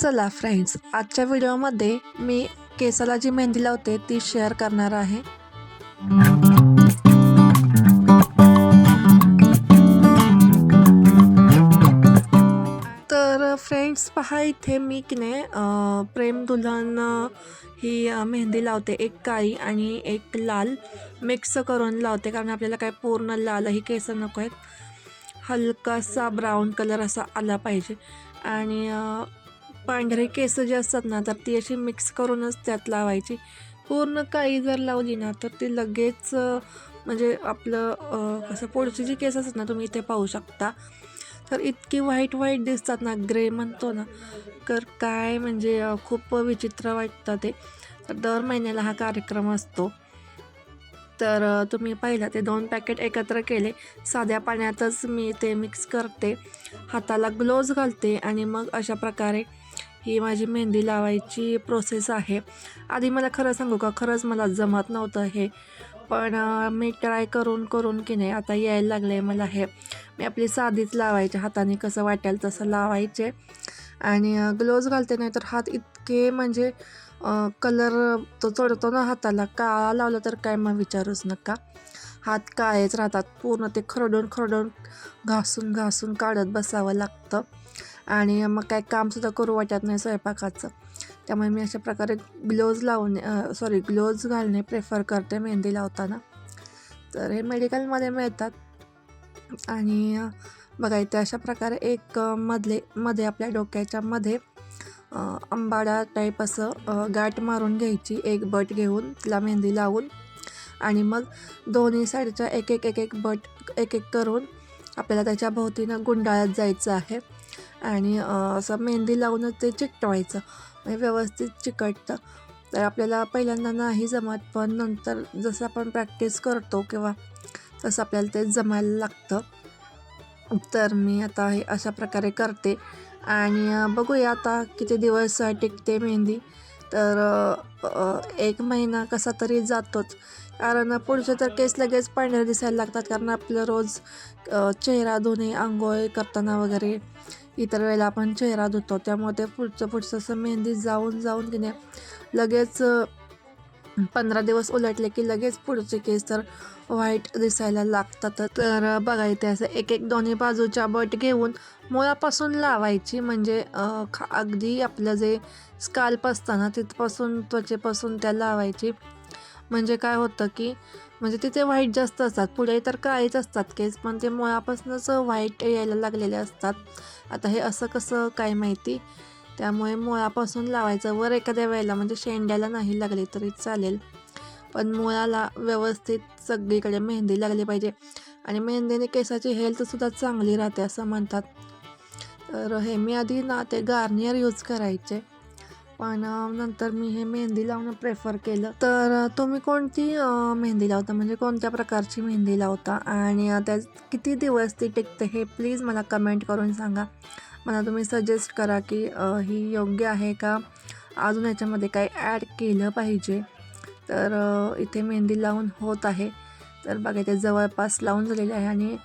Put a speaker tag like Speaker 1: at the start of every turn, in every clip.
Speaker 1: चला फ्रेंड्स आजच्या व्हिडिओमध्ये मी केसाला जी मेहंदी लावते ती शेअर करणार आहे. तर फ्रेंड्स पहा इथे मी की नाही प्रेम दुल्हन ही मेहंदी लावते. एक काळी आणि एक लाल मिक्स करून लावते कारण आपल्याला काय पूर्ण लालही केस नको आहेत. हलकासा ब्राऊन कलर असा आला पाहिजे. आणि पांढरे केस जे असतात ना तर ती अशी मिक्स करूनच त्यात लावायची. पूर्ण काळी जर लावली ना तर ती लगेच म्हणजे आपलं कसं पुढची जी केस असतात ना तुम्ही इथे पाहू शकता. तर इतकी व्हाईट व्हाईट दिसतात ना ग्रे म्हणतो ना. तर काय म्हणजे खूप विचित्र वाटतं ते. तर दर महिन्याला हा कार्यक्रम असतो. तर तुम्ही पाहिलं ते दोन पॅकेट एकत्र केले. साध्या पाण्यातच मी ते मिक्स करते. हाताला ग्लोव्ज घालते आणि मग अशा प्रकारे ही माझी मेहंदी लावायची प्रोसेस आहे. आधी मला खरं सांगू का? खरंच मला जमत नव्हतं हे. पण मी ट्राय करून करून की नाही आता यायला लागलं आहे मला हे. मी आपली साधीच लावायचे हाताने कसं वाटेल तसं लावायचे. आणि ग्लोव्ज घालते नाही तर हात इतके म्हणजे कलर तो चढतो ना हाताला काळा लावला तर काय मग विचारूच नका. हात काळेच राहतात पूर्ण ते खरडून खरडून घासून घासून काढत बसावं लागतं. आणि मग काय कामसुद्धा करू वाटत नाही स्वयंपाकाचं. त्यामुळे मी अशा प्रकारे ग्लोव्ज लावणे सॉरी ग्लोव्ज घालणे प्रेफर करते मेहंदी लावताना. तर हे मेडिकलमध्ये मिळतात. आणि बघा इथे अशा प्रकारे एक मधले मध्ये आपल्या डोक्याच्या मध्ये आंबाडा टाईप असं गाठ मारून घ्यायची एक बट घेऊन तिला मेहंदी लावून. आणि मग दोन्ही साईडच्या एक एक एक एक बट एक एक करून आपल्याला त्याच्या भोवतीनं गुंडाळत जायचं आहे. आणि असं मेहंदी लावूनच ते चिकटवायचं. म्हणजे व्यवस्थित चिकटतं. तर आपल्याला पहिल्यांदा नाही जमत पण नंतर जसं आपण प्रॅक्टिस करतो किंवा तसं आपल्याला ते जमायला लागतं. तर मी आता हे अशा प्रकारे करते. आणि बघूया आता किती दिवस टिकते मेहंदी. तर एक महिना कसा तरी जातोच. कारण पुढचे तर केस लगेच पांढरे दिसायला लागतात. कारण आपलं रोज चेहरा धुणे आंघोळ करताना वगैरे इतर वेळेला आपण चेहरा धुतो. त्यामुळे ते पुढचं पुढचं असं मेहंदी जाऊन जाऊन की नाही लगेच पंधरा दिवस उलटले की लगेच पुढचे केस तर व्हाईट दिसायला लागतात. तर बघायचे बघा इथे असं एक एक दोन्ही बाजूच्या बट घेऊन मुळापासून लावायची. म्हणजे खा अगदी आपलं जे स्काल्प असतं ना तिथपासून त्वचेपासून त्या लावायची. म्हणजे काय होतं की म्हणजे तिथे व्हाईट जास्त असतात. पुढे तर काळीच असतात केस पण ते मुळापासूनच व्हाईट यायला लागलेले असतात. आता हे असं कसं काय माहिती? त्यामुळे मुळापासून लावायचं वर एखाद्या वेळेला म्हणजे शेंड्याला नाही लागली तरी चालेल. पण मुळाला व्यवस्थित सगळीकडे मेहंदी लागली पाहिजे. आणि मेहंदीने केसाची हेल्थसुद्धा चांगली राहते असं म्हणतात. तर हे मी आधी ना ते गार्नियर यूज करायचे. पण नंतर मी हे मेहंदी लावणं प्रेफर केलं. तर तुम्ही कोणती मेहंदी लावता? म्हणजे कोणत्या प्रकारची मेहंदी लावता? आणि त्या किती दिवस ती टिकते हे प्लीज मला कमेंट करून सांगा. मला तुम्ही सजेस्ट करा की ही योग्य आहे का? अजून याच्यामध्ये काही ॲड केलं पाहिजे? तर इथे मेहंदी लावून होत आहे. तर बघा इथे जवळपास लावून झालेली आहे आणि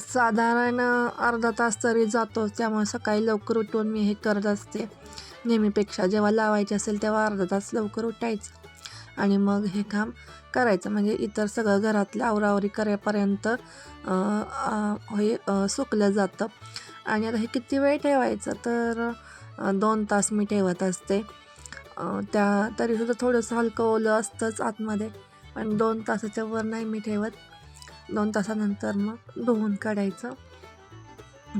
Speaker 1: साधारण अर्धा तास तरी जातो. त्यामुळे सकाळी लवकर उठून मी हे करत असते. नेहमीपेक्षा जेव्हा लावायचे असेल तेव्हा अर्धा तास लवकर उठायचं. आणि मग हे काम करायचं. म्हणजे इतर सगळं घरातलं आवरावरी करेपर्यंत हे सुकलं जातं. आणि आता हे किती वेळ ठेवायचं? तर दोन तास मी ठेवत असते. त्या तरीसुद्धा थोडंसं हलकं ओलं असतंच आतमध्ये. पण दोन तासाच्या वर नाही मी ठेवत. दोन तासानंतर मग धुवून काढायचं.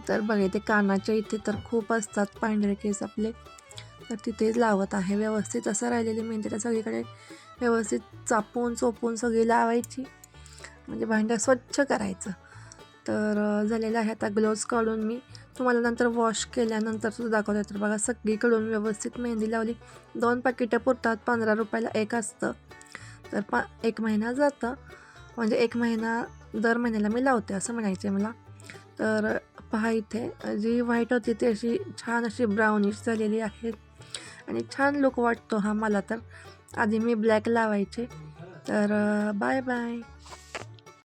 Speaker 1: तर बघा ते कानाच्या इथे तर खूप असतात पांढरे केस आपले. तर तिथेच लावत आहे व्यवस्थित. असं राहिलेली मेहंदी त्या सगळीकडे व्यवस्थित चापून चोपून सगळी लावायची. म्हणजे भांडं स्वच्छ करायचं. तर झालेल्या झालेलं आहे आता ग्लोव्ज काढून मी. तुम्हाला नंतर वॉश केल्यानंतर सुद्धा दाखवते. तर बघा सगळीकडून व्यवस्थित मेहंदी लावली. दोन पाकिटं पुरतात पंधरा रुपयाला एक असतं. तर पा एक महिना जातं. म्हणजे एक महिना दर महिन्याला मी लावते असं म्हणायचं आहे मला. तर पहा इथे जी व्हाईट होती ती अशी छान अशी ब्राउनिश झालेली आहे. आणि छान लुक वाटतो हा मला तर. आधी मी ब्लॅक लावायचे. तर बाय बाय